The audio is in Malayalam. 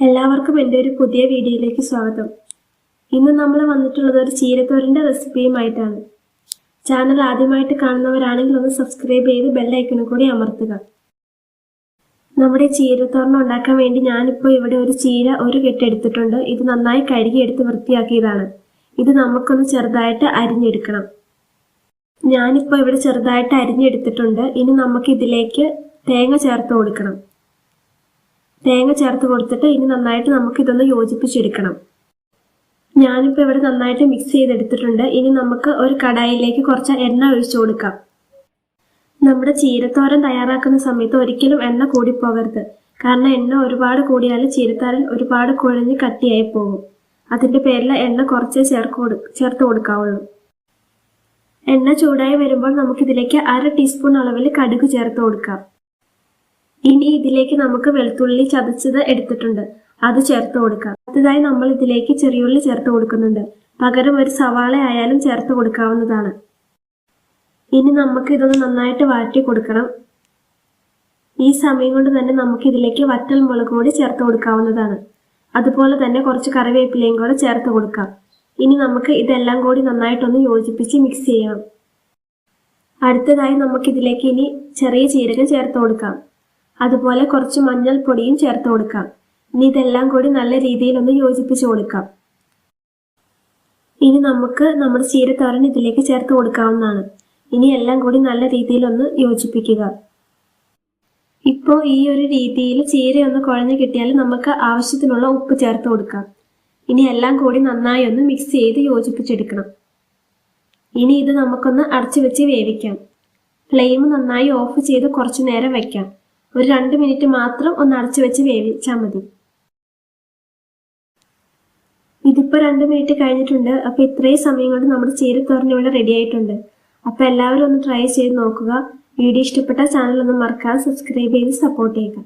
എല്ലാവർക്കും എന്റെ ഒരു പുതിയ വീഡിയോയിലേക്ക് സ്വാഗതം. ഇന്ന് നമ്മൾ വന്നിട്ടുള്ളത് ഒരു ചീരത്തോരന്റെ റെസിപ്പിയുമായിട്ടാണ്. ചാനൽ ആദ്യമായിട്ട് കാണുന്നവരാണെങ്കിൽ ഒന്ന് സബ്സ്ക്രൈബ് ചെയ്ത് ബെല്ലൈക്കണും കൂടി അമർത്തുക. നമ്മുടെ ചീരത്തോരണം ഉണ്ടാക്കാൻ വേണ്ടി ഞാനിപ്പോൾ ഇവിടെ ഒരു ചീര ഒരു കെട്ടെടുത്തിട്ടുണ്ട് ഇത് നന്നായി കഴുകിയെടുത്ത് വൃത്തിയാക്കിയതാണ്. ഇത് നമുക്കൊന്ന് ചെറുതായിട്ട് അരിഞ്ഞെടുക്കണം. ഞാനിപ്പോൾ ഇവിടെ ചെറുതായിട്ട് അരിഞ്ഞെടുത്തിട്ടുണ്ട്. ഇനി നമുക്ക് ഇതിലേക്ക് തേങ്ങ ചേർത്ത് കൊടുക്കണം. തേങ്ങ ചേർത്ത് കൊടുത്തിട്ട് ഇനി നന്നായിട്ട് നമുക്ക് ഇതൊന്ന് യോജിപ്പിച്ചെടുക്കണം. ഞാനിപ്പോൾ ഇവിടെ നന്നായിട്ട് മിക്സ് ചെയ്തെടുത്തിട്ടുണ്ട്. ഇനി നമുക്ക് ഒരു കടായിലേക്ക് കുറച്ച് എണ്ണ ഒഴിച്ചു കൊടുക്കാം. നമ്മുടെ ചീരത്തോരൻ തയ്യാറാക്കുന്ന സമയത്ത് ഒരിക്കലും എണ്ണ കൂടിപ്പോകരുത്. കാരണം എണ്ണ ഒരുപാട് കൂടിയാൽ ചീരത്തോരൻ ഒരുപാട് കുഴഞ്ഞ് കട്ടിയായി പോകും. അതിന്റെ പേരിൽ എണ്ണ കുറച്ചേ ചേർക്ക് ചേർത്ത് കൊടുക്കാവുള്ളൂ. എണ്ണ ചൂടായി വരുമ്പോൾ നമുക്കിതിലേക്ക് അര ടീസ്പൂൺ അളവിൽ കടുക് ചേർത്ത് കൊടുക്കാം. ഇനി ഇതിലേക്ക് നമുക്ക് വെളുത്തുള്ളി ചതച്ചത് എടുത്തിട്ടുണ്ട്. അത് ചേർത്ത് കൊടുക്കാം. അടുത്തതായി നമ്മൾ ഇതിലേക്ക് ചെറിയുള്ളി ചേർത്ത് കൊടുക്കുന്നുണ്ട്. പകരം ഒരു സവാള ആയാലും ചേർത്ത് കൊടുക്കാവുന്നതാണ്. ഇനി നമുക്ക് ഇതൊന്ന് നന്നായിട്ട് വാറ്റി കൊടുക്കണം. ഈ സമയം കൊണ്ട് തന്നെ നമുക്ക് ഇതിലേക്ക് വറ്റൽ മുളക് കൂടി ചേർത്ത് കൊടുക്കാവുന്നതാണ്. അതുപോലെ തന്നെ കുറച്ച് കറിവേപ്പിലയും കൂടെ ചേർത്ത് കൊടുക്കാം. ഇനി നമുക്ക് ഇതെല്ലാം കൂടി നന്നായിട്ടൊന്ന് യോജിപ്പിച്ച് മിക്സ് ചെയ്യണം. അടുത്തതായി നമുക്ക് ഇതിലേക്ക് ഇനി ചെറിയ ജീരകം ചേർത്ത് കൊടുക്കാം. അതുപോലെ കുറച്ച് മഞ്ഞൾപ്പൊടിയും ചേർത്ത് കൊടുക്കാം. ഇനി ഇതെല്ലാം കൂടി നല്ല രീതിയിൽ ഒന്ന് യോജിപ്പിച്ച് കൊടുക്കാം. ഇനി നമുക്ക് നമ്മുടെ ചീരത്തോരൻ ഇതിലേക്ക് ചേർത്ത് കൊടുക്കാവുന്നതാണ്. ഇനി എല്ലാം കൂടി നല്ല രീതിയിൽ ഒന്ന് യോജിപ്പിക്കുക. ഇപ്പോൾ ഈ ഒരു രീതിയിൽ ചീര ഒന്ന് കുഴഞ്ഞു കിട്ടിയാൽ നമുക്ക് ആവശ്യത്തിനുള്ള ഉപ്പ് ചേർത്ത് കൊടുക്കാം. ഇനി എല്ലാം കൂടി നന്നായി ഒന്ന് മിക്സ് ചെയ്ത് യോജിപ്പിച്ചെടുക്കണം. ഇനി ഇത് നമുക്കൊന്ന് അടച്ചു വെച്ച് വേവിക്കാം. ഫ്ലെയിം നന്നായി ഓഫ് ചെയ്ത് കുറച്ചു നേരം വെക്കാം. ഒരു രണ്ട് മിനിറ്റ് മാത്രം ഒന്ന് അടച്ചു വെച്ച് വേവിച്ചാൽ മതി. ഇതിപ്പോൾ രണ്ട് മിനിറ്റ് കഴിഞ്ഞിട്ടുണ്ട്. അപ്പോൾ ഇത്രയും സമയം കൊണ്ട് നമ്മുടെ ചീരത്തോരൻ ഇവിടെ റെഡി ആയിട്ടുണ്ട്. അപ്പോൾ എല്ലാവരും ഒന്ന് ട്രൈ ചെയ്ത് നോക്കുക. വീഡിയോ ഇഷ്ടപ്പെട്ട ചാനൽ ഒന്ന് മറക്കാതെ സബ്സ്ക്രൈബ് ചെയ്ത് സപ്പോർട്ട് ചെയ്യുക.